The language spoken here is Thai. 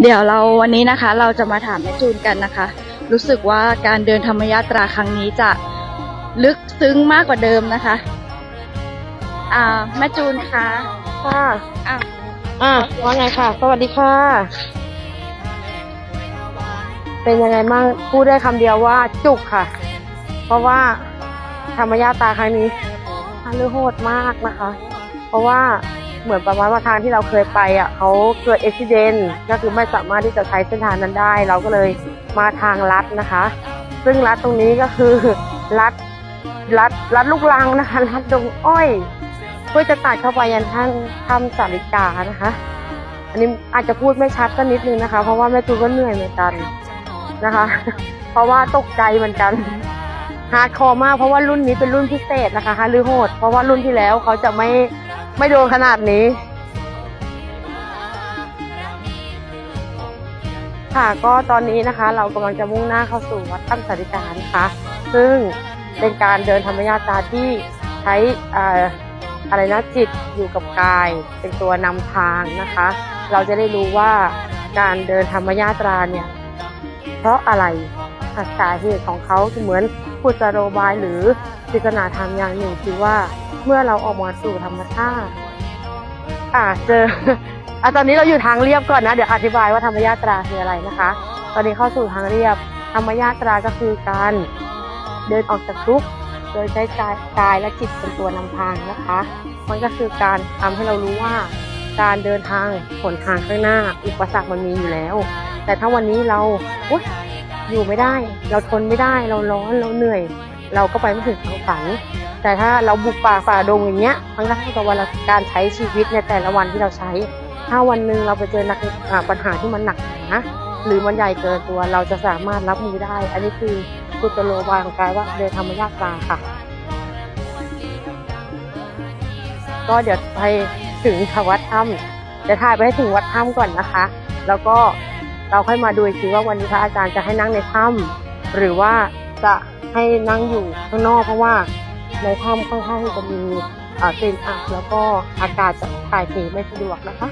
เดี๋ยวเราวันนี้นะคะเราจะมาถามแม่จูนกันนะคะ รู้สึกว่าการเดินธรรมยาตราครั้งนี้จะลึกซึ้งมากกว่าเดิมนะคะ อ่าแม่จูนคะค่ะอะอะว่าไงค่ะ สวัสดีค่ะ เป็นยังไงบ้างพูดได้คำเดียวว่าจุกค่ะ เพราะว่าธรรมญาตราครั้งนี้ฮันลือโหดมากนะคะ เพราะว่า เหมือนประมาณว่าทางที่เราเคยไปอะเขาเกิดอุบิเหตุก็คือไม่สามารถที่จะใช้เส้นทางนั้นได้ เราก็เลยมาทางลัดนะคะ ซึ่งลัดตรงนี้ก็คือลัดลัดลัดลูกลังนะคะลัดดงอ้อยเพื่อจะตัดเข้าไปยันท่านถ้ำสาริกานะคะ อันนี้อาจจะพูดไม่ชัดสักนิดนึงนะคะ เพราะว่าแม่ตูก็เหนื่อยเหมือนกันนะคะ เพราะว่าตกใจเหมือนกันฮาร์ดคอร์มากเพราะว่ารุ่นนี้เป็นรุ่นพิเศษนะคะฮาร์ดโหดเพราะว่ารุ่นที่แล้วเขาจะไม่ ไม่โดนขนาดนี้ ค่ะก็ตอนนี้นะคะ เรากำลังจะมุ่งหน้าเข้าสู่วัดถ้ำสาริกานะคะ ซึ่งเป็นการเดินธรรมญาตราที่ใช้ออะไรนะจิตอยู่กับกาย เป็นตัวนำทางนะคะ เราจะได้รู้ว่าการเดินธรรมยาตราเนี่ย เพราะอะไรสาเหตุของเขาเหมือนพุทธโรบายหรือ ปริศนาธรรมอย่างหนึ่งคือว่าเมื่อเราออกมาสู่ธรรมชาติอ่าเจออะตอนนี้เราอยู่ทางเรียบก่อนนะเดี๋ยวอธิบายว่าธรรมยาตราคืออะไรนะคะ ตอนนี้เข้าสู่ทางเรียบ ธรรมยาตราก็คือการเดินออกจากทุกข์โดยใช้กายกายและจิตเป็นตัวนำทางนะคะ มันก็คือการทำให้เรารู้ว่าการเดินทางหนทางข้างหน้า อุปสรรคมันมีอยู่แล้ว แต่ถ้าวันนี้เราอยอยู่ไม่ได้ เราทนไม่ได้เราร้อนเราเหนื่อย เราก็ไปไม่ถึงทางฝัน แต่ถ้าเราบุกป่าฝ่าดงอย่างเงี้ยมันก็เท่ากับว่าเราการใช้ชีวิตในแต่ละวันที่เราใช้ ถ้าวันหนึ่งเราไปเจอหนักปัญหาที่มันหนักนาหรือมันใหญ่เกินตัวเราจะสามารถรับมือได้ อันนี้คือกุตโลบายของกายว่าเดินธรรมยาตาค่ะ ก็เดี๋ยวไปถึงวัดถ้ำเดี๋ยวถ่ายไปให้ถึงวัดถ้ำก่อนนะคะ แล้วก็เราค่อยมาดูอีกทีว่าวันนี้พระอาจารย์จะให้นั่งในถ้ำหรือว่า จะให้นั่งอยู่ข้างนอกเพราะว่าในถ้ำค่อนข้างจะมีเอ่อกลิ่นอับแล้วก็อากาศจะถ่ายเทไม่สะดวกนะคะ